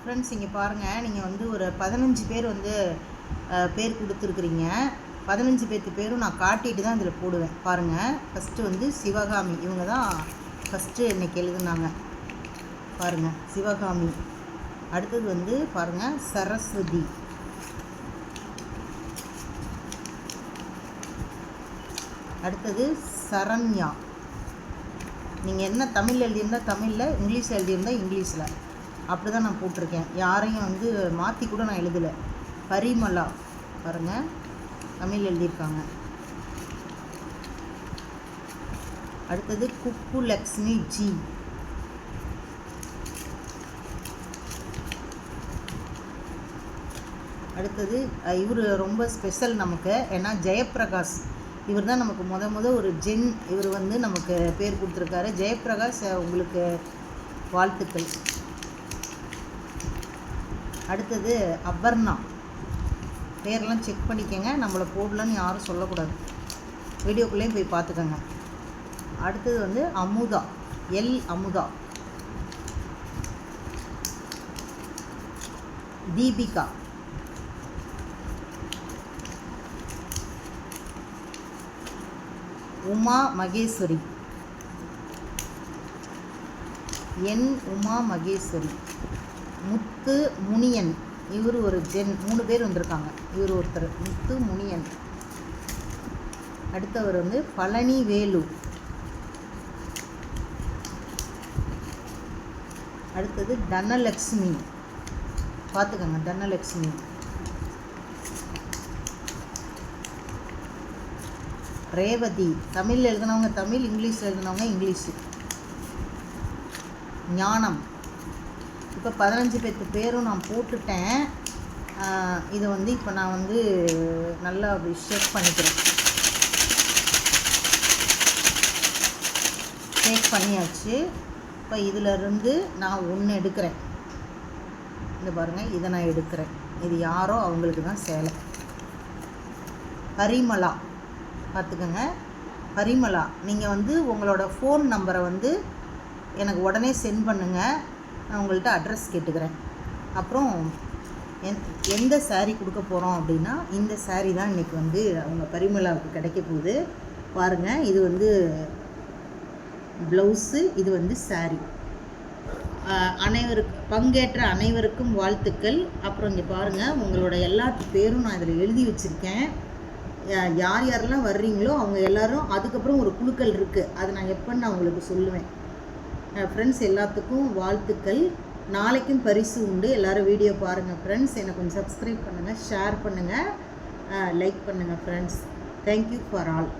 Friends இங்கே பாருங்கள் நீங்கள் வந்து ஒரு பதினஞ்சு பேர் வந்து பேர் கொடுத்துருக்குறீங்க. பதினஞ்சு பேர்த்து பேரும் நான் காட்டிட்டு தான் இதில் போடுவேன். பாருங்கள் ஃபஸ்ட்டு வந்து சிவகாமி. இவங்க தான் ஃபஸ்ட்டு இன்றைக்கி எழுதுனாங்க. பாருங்கள் சிவகாமி. அடுத்தது வந்து பாருங்கள் சரஸ்வதி. அடுத்தது சரண்யா. நீங்கள் என்ன தமிழ் எழுதியிருந்தால் தமிழில் இங்கிலீஷ் எழுதியிருந்தால் இங்கிலீஷில். அப்படி தான் நான் போட்டிருக்கேன். யாரையும் வந்து மாற்றி கூட நான் எழுதலை. பரிமலா பாருங்கள் தமிழ் எழுதியிருக்காங்க. அடுத்தது குப்பு லக்ஷ்மி ஜி. அடுத்தது இவர் ரொம்ப ஸ்பெஷல் நமக்கு. ஏன்னா ஜெயப்பிரகாஷ். இவர் தான் நமக்கு முத முத ஒரு ஜென். இவர் வந்து நமக்கு பேர் கொடுத்துருக்காரு. ஜெயப்பிரகாஷ் உங்களுக்கு வாழ்த்துக்கள். அடுத்தது அபர்ணா. பேரெல்லாம் செக் பண்ணிக்கோங்க. நம்மளை போடலன்னு யாரும் சொல்லக்கூடாது. வீடியோக்குள்ளேயும் போய் பார்த்துக்கோங்க. அடுத்தது வந்து அமுதா. எல் அமுதா. தீபிகா. உமா மகேஸ்வரி. என் உமா மகேஸ்வரி. முத்து முனியன். இவர் ஒரு ஜென் மூணு பேர் வந்திருக்காங்க. இவர் ஒருத்தர் முத்து முனியன். அடுத்தவர் வந்து பழனி வேலு. அடுத்தது தனலக்ஷ்மி. பார்த்துக்கோங்க தனலக்ஷ்மி. ரேவதி. தமிழ் எழுதினவங்க தமிழ் இங்கிலீஷில் எழுதினவங்க இங்கிலீஷு. ஞானம். இப்போ பதினஞ்சு பேர்த்து பேரும் நான் போட்டுட்டேன். இதை வந்து இப்போ நான் வந்து நல்லா அப்படி ஷேக் பண்ணிக்கிறேன். ஷேக் பண்ணியாச்சு. இப்போ இதிலருந்து நான் ஒன்று எடுக்கிறேன். இந்த பாருங்கள் இதை நான் எடுக்கிறேன். இது யாரோ அவங்களுக்கு தான் சேலை. பரிமலா பார்த்துக்கோங்க. பரிமலா நீங்கள் வந்து உங்களோட ஃபோன் நம்பரை வந்து எனக்கு உடனே சென்ட் பண்ணுங்கள் நான் உங்கள்கிட்ட அட்ரஸ் கேட்டுக்கிறேன். அப்புறம் எந் எந்த சாரீ கொடுக்க போகிறோம் அப்படின்னா இந்த சாரீ தான் இன்றைக்கி வந்து அவங்க பரிமளாவுக்கு கிடைக்க போகுது. பாருங்கள் இது வந்து ப்ளவுஸு இது வந்து சாரீ அனைவருக்கு பங்கேற்ற அனைவருக்கும் வாழ்த்துக்கள். அப்புறம் இங்கே பாருங்கள் உங்களோட எல்லாத்து பேரும் நான் இதில் எழுதி வச்சுருக்கேன். யார் யாரெல்லாம் வர்றீங்களோ அவங்க எல்லாரும் அதுக்கப்புறம் ஒரு குழுக்கள் இருக்குது அதை நான் எப்போன்னு நான் உங்களுக்கு சொல்லுவேன். ஃப்ரெண்ட்ஸ் எல்லாத்துக்கும் வாழ்த்துக்கள். நாளைக்கும் பரிசு உண்டு. எல்லாரும் வீடியோ பாருங்கள் ஃப்ரெண்ட்ஸ் எனக்கு கொஞ்சம் சப்ஸ்கிரைப் பண்ணுங்கள் ஷேர் பண்ணுங்கள் லைக் பண்ணுங்கள் ஃப்ரெண்ட்ஸ் தேங்க்யூ ஃபார் ஆல்